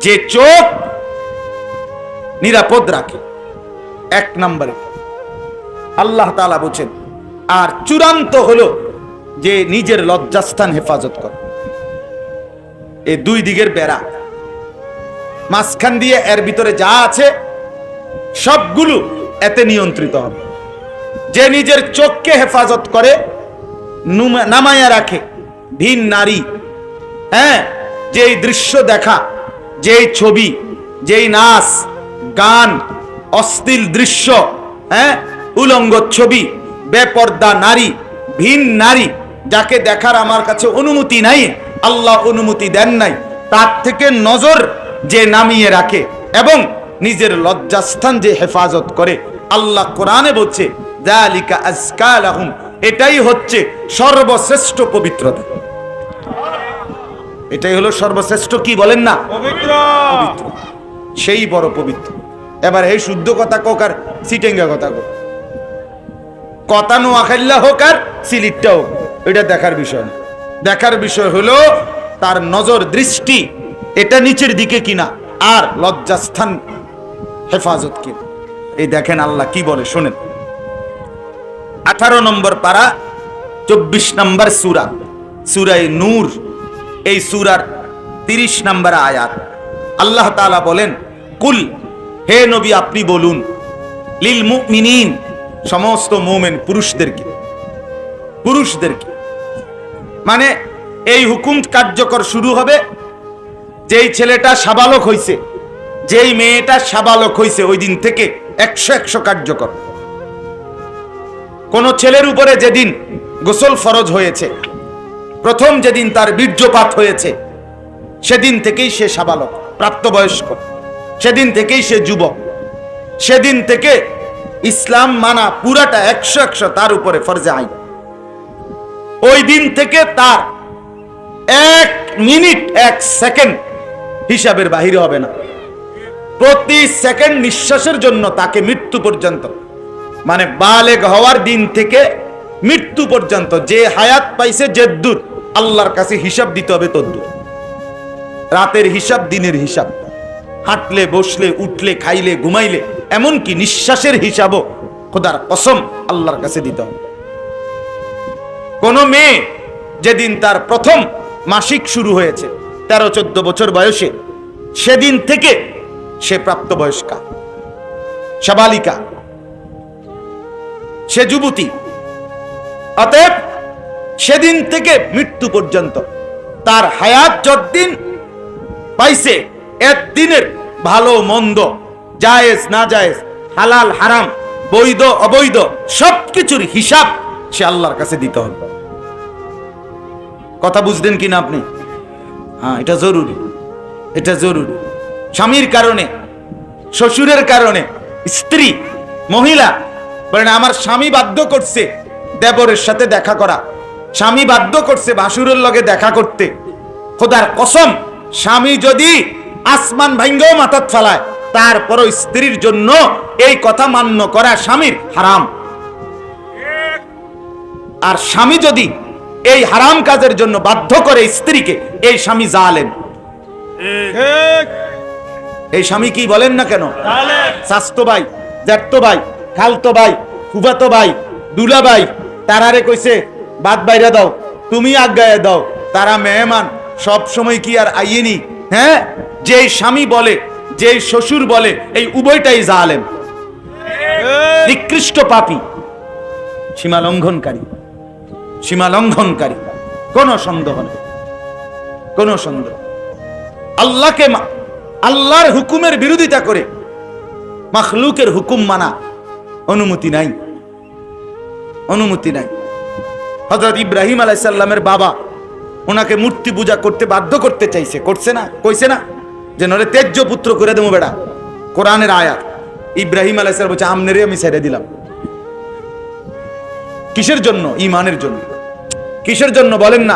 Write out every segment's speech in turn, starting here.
যে চোখ নিরাপদ রাখে, এক নম্বরে। আল্লাহ তাআলা বলছেন, আর চূড়ান্ত হলো যে নিজের লজ্জাস্থান হেফাজত করে। এ দুই দিকের বেড়া। মাঝখান দিয়ে এর ভিতরে যা আছে, সবগুলো এতে নিয়ন্ত্রিত হবে। যে নিজের চোখকে হেফাজত করে, নুমা- নামায়া রাখে, ভিন নারী। হ্যাঁ যেই দৃশ্য দেখা যেই ছবি, যেই নাচ, গান, অশ্লীল দৃশ্য হ্যাঁ? উলঙ্গ ছবি, বেপর্দা নারী, ভিন নারী, যাকে দেখার আমার কাছে অনুমতি নাই, আল্লাহ অনুমতি দেন নাই, তার থেকে নজর যে নামিয়ে রাখে এবং নিজের লজ্জাস্থান যে হেফাজত করে, আল্লাহ কোরআনে বলছে এটাই হচ্ছে সর্বশ্রেষ্ঠ পবিত্রতা। এটাই হলো সর্বশ্রেষ্ঠ কি বলেন না? পবিত্র। সেই বড় পবিত্র। এবার এই শুদ্ধ কথা কোক আর সিটেঙ্গা কথা কোক। কথা নোয়াখাল্লা হোক আর সিলিটটা হোক এটা দেখার বিষয় না। দেখার বিষয় হলো তার নজর দৃষ্টি এটা নিচের দিকে কিনা আর লজ্জাস্থান হেফাজত কি এই দেখেন আল্লাহ কি বলে শোনেন। আঠারো নম্বর পারা চব্বিশ নম্বর সুরা সুরাই নূর। এই সুরার তিরিশ নম্বর আয়াত। আল্লাহ তাআলা বলেন, কুল, হে নবী, আপনি বলুন, লিল মুমিনিন, সমস্ত মোমেন পুরুষদেরকে পুরুষদেরকে। মানে এই হুকুম কার্যকর শুরু হবে, যেই ছেলেটা সাবালক হইছে, যেই মেয়েটা সাবালক হইছে, ওই দিন থেকে একশো একশো কার্যকর। কোন ছেলের উপরে যেদিন গোসল ফরজ হয়েছে প্রথম যেদিন তার বীর্যপাত হয়েছে, সেদিন থেকেই সে সাবালক, প্রাপ্তবয়স্ক। সেদিন থেকেই সে যুবক। সেদিন থেকে ইসলাম মানা পুরাটা একশো একশো তার উপরে ফরজে আইন। ওই দিন থেকে তার এক মিনিট, এক সেকেন্ড হিসাবের বাহিরে হবে না। প্রতি সেকেন্ড নিঃশ্বাসের জন্য তাকে মৃত্যু পর্যন্ত মানে বালেগ হওয়ার দিন থেকে মৃত্যু পর্যন্ত যে হায়াত পাইছে জেদ্দুর আল্লাহর কাছে হিসাব দিতে হবে তদ্দুর রাতের হিসাব, দিনের হিসাব। হাঁটলে, বসলে, উঠলে, খাইলে, ঘুমাইলে, এমনকি নিঃশ্বাসের হিসাবও খোদার কসম আল্লাহর কাছে দিতে হবে। কোন মেয়ে যেদিন তার প্রথম মাসিক শুরু হয়েছে, তেরো, চোদ্দ বছর বয়সে, সেদিন থেকে সে প্রাপ্তবয়স্কা। সাবালিকা। সে যুবতী। অতএব সেদিন থেকে মৃত্যু পর্যন্ত। তার হায়াত যতদিন পাইছে, একদিনের ভালো মন্দ, জায়েজ না জায়েজ হালাল, হারাম, বৈধ, অবৈধ, সবকিছুর হিসাব সে আল্লাহর কাছে দিতে হবে। কথা বুঝলেন কিনা আপনি? হ্যাঁ এটা জরুরি। এটা জরুরি। স্বামীর কারণে, শ্বশুরের কারণে, স্ত্রী, মহিলা, বলেন, আমার স্বামী বাধ্য করছে দেবরের সাথে দেখা করা। স্বামী বাধ্য করছে ভাসুরের লগে দেখা করতে। খোদার কসম, স্বামী যদি আসমান ভাঙ্গেও মাথাত ফেলায়, তারপরও স্ত্রীর জন্য এই কথা মান্য করা স্বামীর হারাম। আর স্বামী যদি এই হারাম কাজের জন্য বাধ্য করে স্ত্রীকে, এই স্বামী জালেন এই স্বামী কি বলেন না কেন? স্বাস্থ্য ভাই জ্যাঠতো ভাই, খালতো ভাই, ফুফাতো ভাই দুলা ভাই তারারে কইছে বাদ বাইরে দাও তুমি আজ্ঞায় দাও তারা মেহমান সব সময় কি আর আইয়েনি? হ্যাঁ? যে স্বামী বলে যে শ্বশুর বলে এই উভয়টাই জালেম। নিকৃষ্ট পাপী সীমা লঙ্ঘনকারী সীমা লঙ্ঘনকারী কোনো সন্দেহ নেই কোনো সন্দেহ আল্লাহকে আল্লাহর হুকুমের বিরোধিতা করে মাখলুকের হুকুম মানা অনুমতি নাই অনুমতি নাই। হজরত ইব্রাহিম আলাইসাল্লামের বাবা ওনাকে মূর্তি পূজা করতে বাধ্য করতে চাইছে। করছে না কইছে না যে নরে তেজ্য পুত্র করে দেবো বেড়া কোরআনের আয়াত। ইব্রাহিম আলাইসাল বলছে আমনেরই আমি সেরে দিলাম। কিসের জন্য? ইমানের জন্য। কিসের জন্য? বলেন না।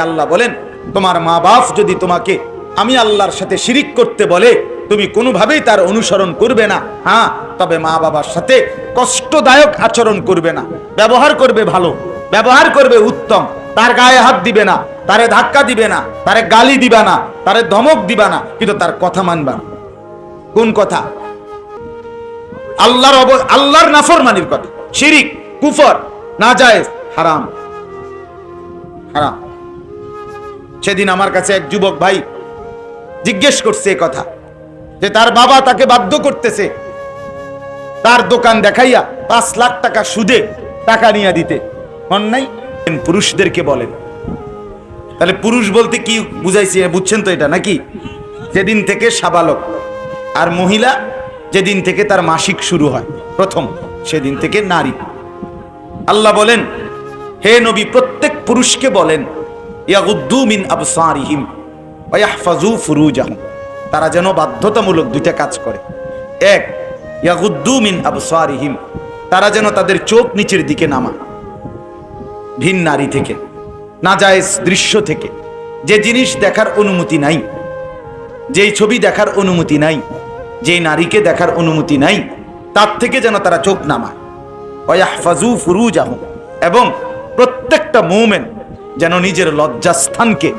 আল্লাহ বলেন তোমার মা বাপ যদি তোমাকে আমি আল্লাহর সাথে শিরিক করতে বলে, তুমি কোনোভাবেই তার অনুসরণ করবে না। হ্যাঁ তবে মা বাবার সাথে কষ্টদায়ক আচরণ করবে না। ব্যবহার করবে ভালো, ব্যবহার করবে উত্তম। তার গায়ে হাত দিবে না, তারে ধাক্কা দিবে না, তারে গালি দিবে না, তারে ধমক দিবা না, কিন্তু তার কথা মানবা না। কোন কথা? আল্লাহর অব- আল্লাহর নাফরমানির কথা। শিরিক, কুফর, নাজায়েজ, হারাম। হারাম। সেদিন আমার কাছে এক যুবক ভাই জিজ্ঞেস করছে কথা, যে তার বাবা তাকে বাধ্য করতেছে তার দোকান দেখাইয়া পাঁচ লাখ টাকা সুদে টাকা নিয়ে দিতে। নাই? পুরুষদেরকে বলেন। তাহলে পুরুষ বলতে কি বুঝাইছি? বুঝছেন তো এটা নাকি? যেদিন থেকে সাবালক আর মহিলা, যেদিন থেকে তার মাসিক শুরু হয়, প্রথম, সেদিন থেকে নারী। আল্লাহ বলেন, হে নবী, প্রত্যেক পুরুষকে বলেন ইয়াগুদ্দু মিন আবসারিহিম ওয়া ইয়াহফাজু ফুরুজাহুম। তারা যেন বাধ্যতামূলক দুইটা কাজ করে। এক, ইয়াগুদ্দু মিন আবসারিহিম। তারা যেন তাদের চোখ নিচের দিকে নামা ভিন নারী থেকে, নাজায়েজ দৃশ্য থেকে। যে জিনিস দেখার অনুমতি নাই, যেই ছবি দেখার অনুমতি নাই, যেই নারীকে দেখার অনুমতি নাই, তার থেকে যেন তারা চোখ নামায়। ওয়াহফাজু ফুরুজাহুম। এবং প্রত্যেকটা মুমেন যেন নিজের লজ্জাস্থানকে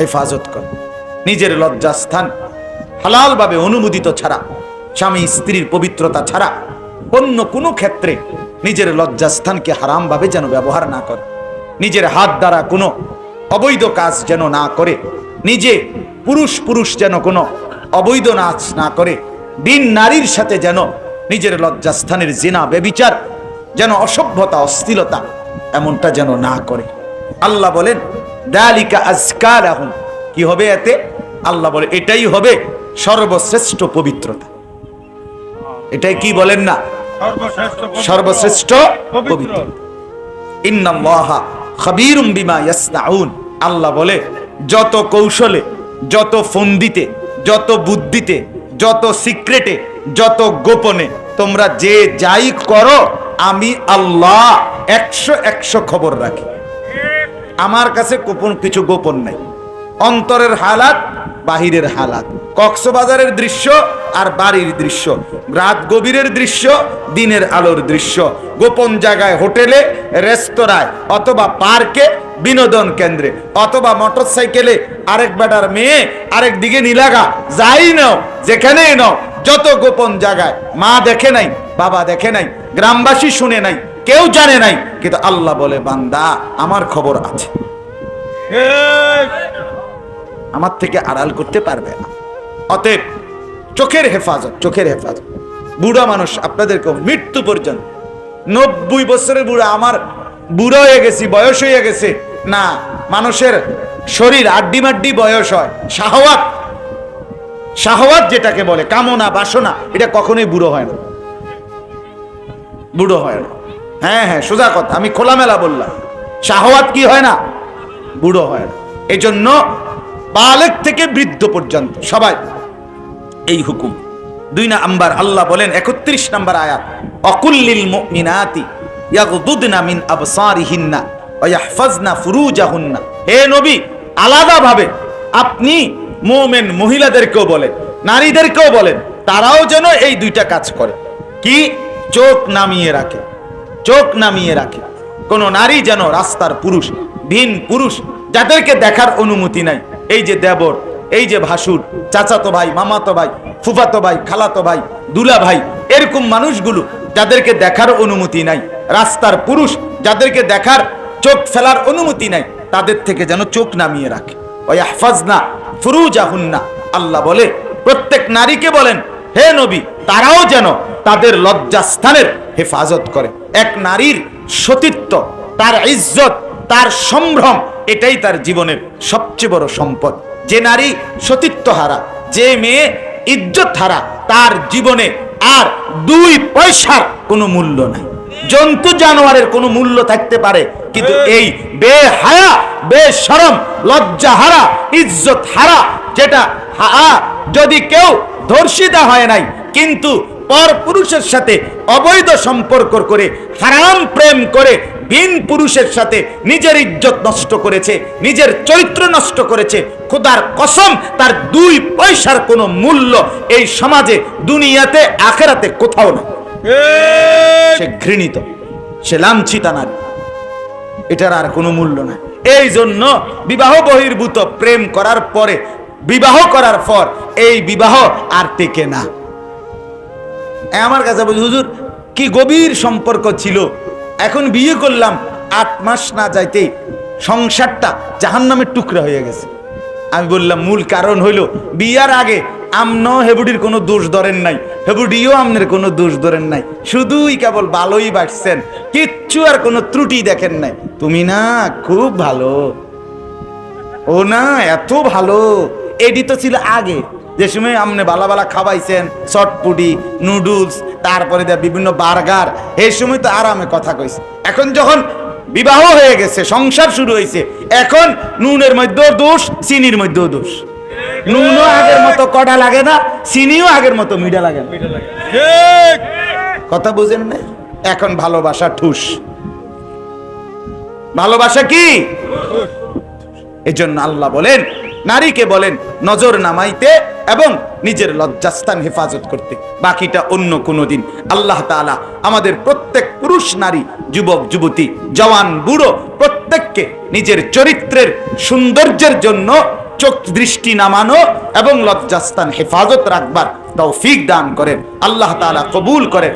হেফাজত করে। নিজের লজ্জাস্থান হালালভাবে অনুমোদিত ছাড়া, স্বামী স্ত্রীর পবিত্রতা ছাড়া অন্য কোনো ক্ষেত্রে নিজের লজ্জাস্থানকে হারামভাবে যেন ব্যবহার না করে। নিজের হাত দ্বারা কোনো অবৈধ কাজ যেন না করে। নিজে পুরুষ পুরুষ যেন কোনো অবৈধ নাচ না করে। দিন নারীর সাথে যেন নিজের লজ্জাস্থানের জিনা বেবিচার যেন অসভ্যতা অস্থিরতা এমনটা যেন না করে। আল্লাহ বলেন দালিকা আজকার এখন কি হবে এতে? আল্লাহ বলে এটাই হবে সর্বশ্রেষ্ঠ পবিত্রতা। এটাই কি বলেন না? সর্বশ্রেষ্ঠ সর্বশ্রেষ্ঠ পবিত্র। ইন্নাল্লাহা খাবীরুম বিমা ইয়াসনাউন। আল্লাহ বলে যত কৌশলে যত ফন্দিতে যত বুদ্ধিতে যত সিক্রেটে যত গোপনে তোমরা যে যাই করো আমি আল্লাহ একশো একশো খবর রাখি। আমার কাছে গোপন কিছু গোপন নাই। অন্তরের হালাত, বাহিরের হালাত। কক্সবাজারের দৃশ্য আর বাড়ির দৃশ্য। রাত গভীরের দৃশ্য, দিনের আলোর দৃশ্য। গোপন জায়গায় হোটেলে, রেস্তোরাঁয়, অথবা পার্কে, বিনোদন কেন্দ্রে, অথবা মোটরসাইকেলে আরেক বেটার মেয়ে আরেক দিকে নিলাগা। যাই নাও, যেখানেই নাও, যত গোপন জায়গায় মা দেখে নাই, বাবা দেখে নাই, গ্রামবাসী শুনে নাই কেউ জানে নাই কিন্তু আল্লাহ বলে বান্দা আমার খবর আছে। আমার থেকে আড়াল করতে পারবে না। অতএব চোখের হেফাজত চোখের হেফাজত। বুড়া মানুষ আপনাদেরকে মৃত্যু পর্যন্ত। নব্বই বছরের বুড়া আমার বুড়ো হয়ে গেছি বয়স হয়ে গেছে। না মানুষের শরীর আড্ডি মাড্ডি বয়স হয়। শাহওয়াত শাহওয়াত যেটাকে বলে কামনা বাসনা এটা কখনোই বুড়ো হয় না। বুড়ো হয় না। হ্যাঁ হ্যাঁ সোজা কথা, আমি খোলামেলা বললাম। শাহওয়াত কি হয় না? বুড়ো হয় না। জন্য বালেক থেকে বৃদ্ধ পর্যন্ত, সবাই। এই হুকুম। দুই না আম্বার আল্লাহ বলেন, একত্রিশ নাম্বার আয়াত, অকুল্লিল মুমিনাতি ইয়াগদুদনা মিন আবসারিহিন্না ওয়া ইয়াহফাজনা ফুরুজাহুন্না। হে নবী, আলাদাভাবে আপনি মুমিন মহিলাদেরকেও বলেন, নারীদেরকেও বলেন, তারাও যেন এই দুইটা কাজ করে। কি? চোখ নামিয়ে রাখে। চোখ নামিয়ে রাখে। কোন নারী যেন রাস্তার পুরুষ, ভিন পুরুষ, যাদেরকে দেখার অনুমতি নাই। এই যে দেবর, এই যে ভাসুর, চাচাতো ভাই, মামাতো ভাই, ফুফাতো ভাই, খালাতো ভাই, দুলা ভাই, এরকম মানুষগুলো যাদেরকে দেখার অনুমতি নাই। রাস্তার পুরুষ যাদেরকে দেখার চোখ ফেলার অনুমতি নাই, তাদের থেকে যেন চোখ নামিয়ে রাখে। ওই আহফাজনা ফুরুজাহুন্না, আল্লাহ বলে, প্রত্যেক নারীকে বলেন, হে নবী, তারাও যেন তাদের লজ্জাস্থানের হেফাজত করে। এক নারীর সতীত্ব তার ইজ্জত তার সম্ভ্রম এটাই তার জীবনের সবচেয়ে বড় সম্পদ। যে নারী সতীত্ব হারা যে মেয়ে ইজ্জত হারা তার জীবনে আর দুই পয়সার কোনো মূল্য নাই। জন্তু জানোয়ারের কোনো মূল্য থাকতে পারে কিন্তু এই। বেহায়া বেশরম লজ্জা হারা ইজ্জত হারা যেটা হা যদি কেউ ধর্ষিতা হয় নাই কিন্তু পর পুরুষের সাথে অবৈধ সম্পর্ক করে হারাম প্রেম করে ভিন পুরুষের সাথে নিজের ইজ্জত নষ্ট করেছে নিজের চরিত্র নষ্ট করেছে খোদার কসম তার দুই পয়সার কোনো মূল্য এই সমাজে দুনিয়াতে আখেরাতে কোথাও না সে ঘৃণিত সে লাঞ্ছিতা নারী। এটার আর কোনো মূল্য না এই জন্য বিবাহ বহির্ভূত প্রেম করার পরে বিবাহ করার পর এই বিবাহ আর টেকে না। আমার কাছে বলছি, হুজুর, কি গভীর সম্পর্ক ছিল। এখন বিয়ে করলাম, আট মাস না যাইতেই সংসারটা জাহান জাহান্নামের টুকরা হয়ে গেছে। আমি বললাম, মূল কারণ হইল, বিয়ার আগে আমন হেবুডির কোনো দোষ ধরেন নাই, হেবুডিও আমনের কোনো দোষ ধরেন নাই। শুধুই কেবল ভালোই বাড়ছেন কিচ্ছু আর কোনো ত্রুটি দেখেন নাই। তুমি না খুব ভালো। ও না, এত ভালো। এডি তো ছিল আগে। যে সময় আপনি বালা বালা খাওয়াইছেন চটপুটি নুডলস তারপরে দেয়া বিভিন্ন বার্গার এই সময় তো আরামে কথা কইছে। এখন যখন বিবাহ হয়ে গেছে সংসার শুরু হয়েছে এখন নুনের মধ্যেও দোষ চিনির মধ্যেও দোষ। নুনও আগের মতো কড়া লাগে না চিনিও আগের মতো মিঠা লাগে না। কথা বুঝেন না এখন ভালোবাসা ঠুস। ভালোবাসা কি? এজন্য আল্লাহ বলেন, নারীকে বলেন নজর নামাইতে এবং নিজের লজ্জাস্থান হেফাজত করতে। বাকিটা অন্য কোনো দিন। আল্লাহ তাআলা আমাদের প্রত্যেক পুরুষ, নারী, যুবক, যুবতী, জওয়ান, বুড়ো প্রত্যেককে নিজের চরিত্রের সৌন্দর্যের জন্য চোখ দৃষ্টি নামানো এবং লজ্জাস্থান হেফাজত রাখবার তৌফিক দান করেন। আল্লাহ তাআলা কবুল করেন।